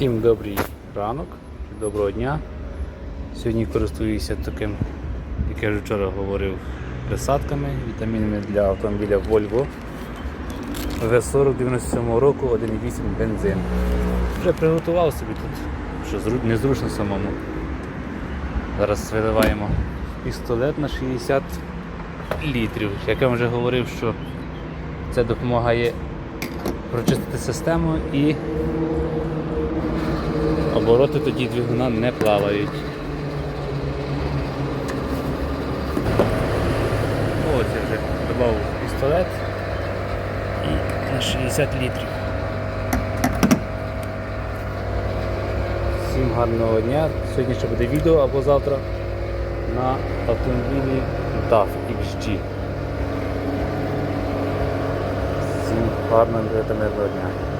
Всім добрий ранок, доброго дня. Сьогодні користуюся таким, як я вже вчора говорив, присадками, вітамінами для автомобіля Volvo V40 97 року 1.8 бензин. Вже приготував собі тут, що незручно самому. Зараз виливаємо пістолет на 60 літрів. Як я вже говорив, що це допомагає прочистити систему і обороти тоді двигуна не плавають. Ось я вже додав пістолет і на 60 літрів. Всім гарного дня. Сьогодні ще буде відео або завтра на автомобілі DAF XG. Всім гарного мирного дня.